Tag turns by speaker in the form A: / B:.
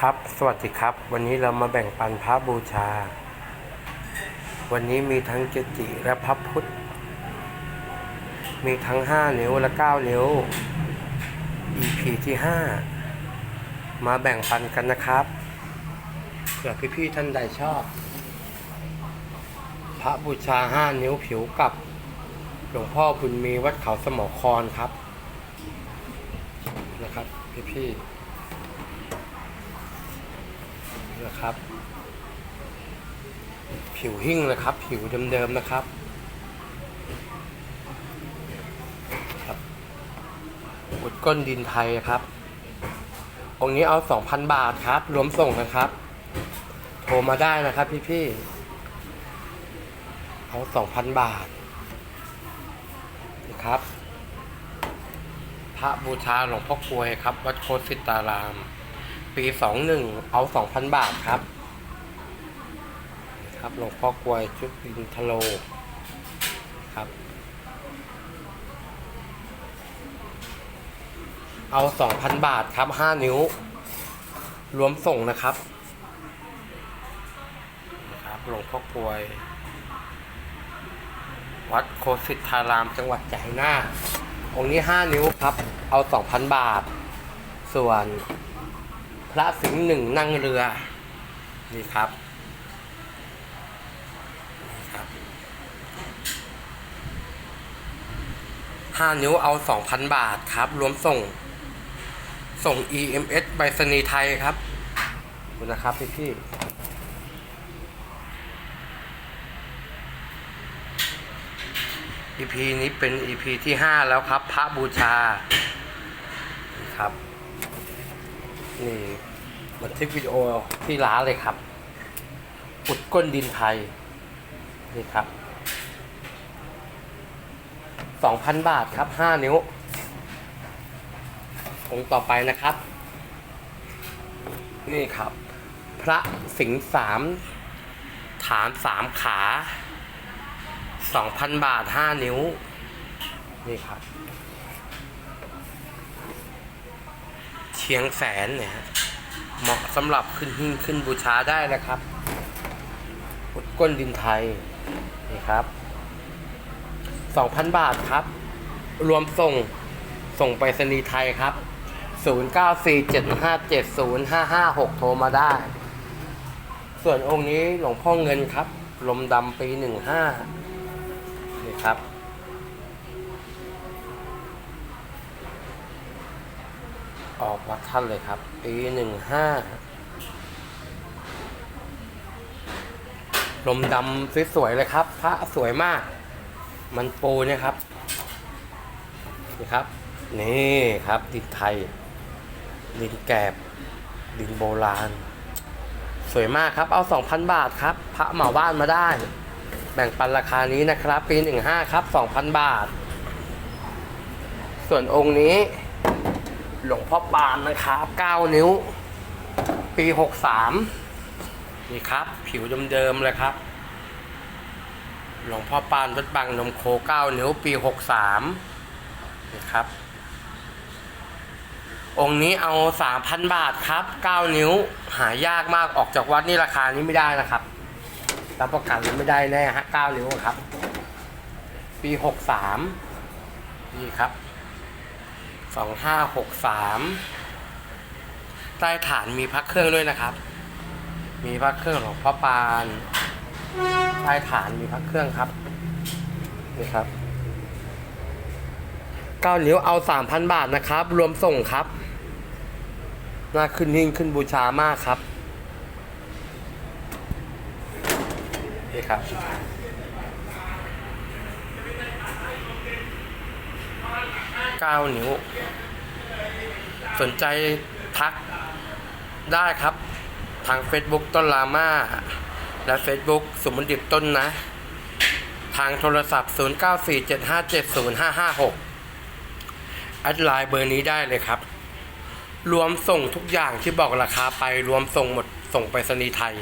A: ครับสวัสดีครับ วันนี้เรามาแบ่งปันพระบูชา วันนี้มีทั้งเจจิและพระพุทธ มีทั้ง 5 นิ้วและ 9 นิ้ว EP ที่ 5 มาแบ่งปันกันนะครับเผื่อพี่ๆท่านใดชอบ พระบูชา 5 นิ้วผิวกับหลวงพ่อบุญมีวัดเขาสมอครครับ นะครับ พี่ๆ นะครับ ผิวหิ้งนะครับ ผิวเดิมๆนะครับครับอุดก้นดินไทยครับ องค์นี้เอา 2,000 บาทครับ รวมส่งนะครับ โทรมาได้นะครับพี่ๆ เอา 2,000 บาทนะครับพระบูชาหลวงพ่อกลวยครับ วัดโคสิตาราม ปีสองหนึ่งเอาสองพันบาทครับ ครับหลวงพ่อกวยชุดดินทะโลครับ เอาสองพันบาทครับห้านิ้ว รวมส่งนะครับนะครับหลวงพ่อกวย วัดโคสิตธารามจังหวัดใจยนาองค์นี้ห้านิ้วครับ เอาสองพันบาท ส่วน พระสิงห์หนึ่งนั่งเรือ นี่ครับนี่ครับห้านิ้วเอาสองพันบาทครับ รวมส่ง ส่ง EMS ไปรษณีย์ไทยครับคุณนะครับพี่พี่ EP นี้เป็น EP ที่ห้าแล้วครับ พระบูชาครับ นี่บันทึกวิดีโอที่ร้านเลยครับอุดก้นดินไทย นี่ครับสองพันบาทครับห้านิ้วองค์ต่อไปนะครับ นี่ครับ พระสิงห์สามฐานสามขาสองพันบาทห้านิ้ว นี่ครับ เชียงแสนเนี่ยเหมาะสำหรับขึ้นหิ้งขึ้นบูชาได้นะครับอุดก้นดินไทยนี่ครับสองพันบาทครับ รวมส่งส่งไปรษณีย์ไทยครับ 0947570556 โทรมาได้ ส่วนองค์นี้หลวงพ่อเงินครับ ลมดำปี 15นี่ครับ ออกวัดท่านเลยครับ ปีหนึ่งห้าลมดำสวยๆเลยครับ พระสวยมาก มันปูเนี่ยครับ นี่ครับ นี่ครับ ดินไทย ดินแกบ ดินโบราณ สวยมากครับ เอา 2,000 บาทครับ พระเหมาบ้านมาได้ แบ่งปันราคานี้นะครับ ปี 15 ครับ 2,000 บาท ส่วนองค์นี้ หลวงพ่อปานนะครับ 9 นิ้ว ปี 63 นี่ครับ ผิวเดิมๆเลยครับ หลวงพ่อปานวัดบางนมโค 9 นิ้ว ปี 63 นี่ครับ องค์นี้เอา 3,000 บาทครับ 9 นิ้ว หายากมากออกจากวัดนี่ราคานี้ไม่ได้นะครับ รับประกันไม่ได้แน่ฮะ 9 นิ้วครับ ปี 63 นี่ครับ สองห้าหกสามใต้ฐานมีพักเครื่องด้วยนะครับ มีพักเครื่องของพ่อปาน ใต้ฐานมีพักเครื่องครับ นี่ครับเก้านิ้วเอาสามพันบาทนะครับ รวมส่งครับน่าขึ้นหิ้งขึ้นบูชามากครับนี่ครับ 9 นิ้ว สนใจทักได้ครับ ทาง Facebook ต้นลาม่า และ Facebook สมบันดิบต้นนะ ทางโทรศัพท์ 0947570556 แอดไลน์เบอร์นี้ได้เลยครับ รวมส่งทุกอย่างที่บอกราคาไปรวมส่งหมดส่งไปรษณีไทย